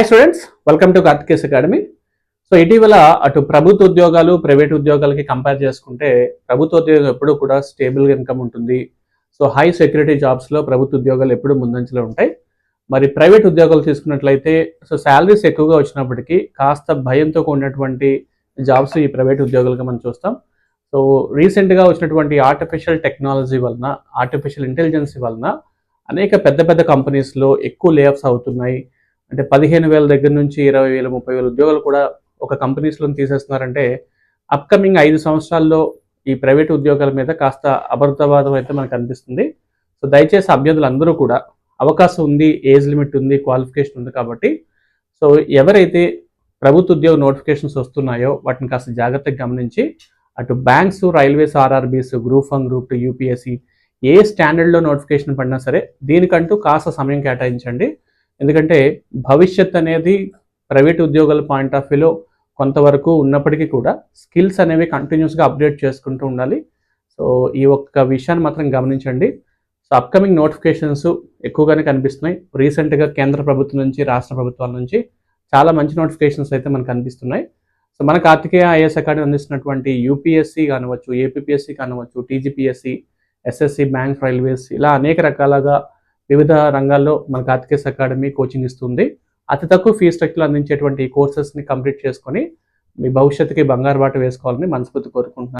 Hi students welcome to Karthikey's academy so ఇటీవల అటు ప్రభుత్వ ఉద్యోగాలు ప్రైవేట్ ఉద్యోగాలకి కంపేర్ చేసుకుంటే ప్రభుత్వ ఉద్యోగం ఎప్పుడూ కూడా స్టేబుల్ ఇన్కమ్ ఉంటుంది. సో హై సెక్యూరిటీ జాబ్స్లో ప్రభుత్వ ఉద్యోగాలు ఎప్పుడు ముందంజలో ఉంటాయి. మరి ప్రైవేట్ ఉద్యోగాలు తీసుకున్నట్లయితే సో శాలరీస్ ఎక్కువగా వచ్చినప్పటికీ కాస్త భయంతో కూడినటువంటి జాబ్స్ ఈ ప్రైవేట్ ఉద్యోగాలుగా మనం చూస్తాం. సో రీసెంట్గా వచ్చినటువంటి ఆర్టిఫిషియల్ టెక్నాలజీ వలన ఆర్టిఫిషియల్ ఇంటెలిజెన్స్ వలన అనేక పెద్ద పెద్ద కంపెనీస్లో ఎక్కువ లేఆఫ్స్ అవుతున్నాయి. అంటే పదిహేను వేల దగ్గర నుంచి ఇరవై వేల ముప్పై వేల ఉద్యోగాలు కూడా ఒక కంపెనీస్లో తీసేస్తున్నారంటే అప్కమింగ్ ఐదు సంవత్సరాల్లో ఈ ప్రైవేట్ ఉద్యోగాల మీద కాస్త అబద్ధవాదం అయితే మనకు అనిపిస్తుంది. సో దయచేసి అభ్యర్థులు అందరూ కూడా అవకాశం ఉంది ఏజ్ లిమిట్ ఉంది క్వాలిఫికేషన్ ఉంది కాబట్టి. సో ఎవరైతే ప్రభుత్వ ఉద్యోగ నోటిఫికేషన్స్ వస్తున్నాయో వాటిని కాస్త జాగ్రత్తగా గమనించి అటు banks railways RRBs group one group two UPSC ఏ స్టాండర్డ్లో నోటిఫికేషన్ పడినా సరే దీనికంటూ కాస్త సమయం కేటాయించండి. ఎందుకంటే భవిష్యత్ అనేది ప్రైవేట్ ఉద్యోగాల పాయింట్ ఆఫ్ వ్యూలో కొంతవరకు ఉన్నప్పటికీ కూడా స్కిల్స్ అనేవి కంటిన్యూస్గా అప్డేట్ చేసుకుంటూ ఉండాలి. సో ఈ ఒక్క విషయాన్ని మాత్రం గమనించండి. సో అప్కమింగ్ నోటిఫికేషన్స్ ఎక్కువగానే కనిపిస్తున్నాయి. రీసెంట్గా కేంద్ర ప్రభుత్వం నుంచి రాష్ట్ర ప్రభుత్వాల నుంచి చాలా మంచి నోటిఫికేషన్స్ అయితే మనకు కనిపిస్తున్నాయి. సో మన కార్తికేయ ఐఎస్ అకాడమీ అందిస్తున్నటువంటి యూపీఎస్సీ కానివచ్చు ఏపీఎస్సీ కానివచ్చు టీజీపీఎస్సీ ఎస్ఎస్సి బ్యాంక్ రైల్వేస్ ఇలా అనేక రకాలుగా వివిధ రంగాల్లో మన కార్తికేస్ అకాడమీ కోచింగ్ ఇస్తుంది. అతి తక్కువ ఫీ స్ట్రక్చర్ అందించేటువంటి కోర్సెస్ని కంప్లీట్ చేసుకొని మీ భవిష్యత్తుకి బంగారు బాట వేసుకోవాలని మనస్ఫూర్తి కోరుకుంటున్నాను.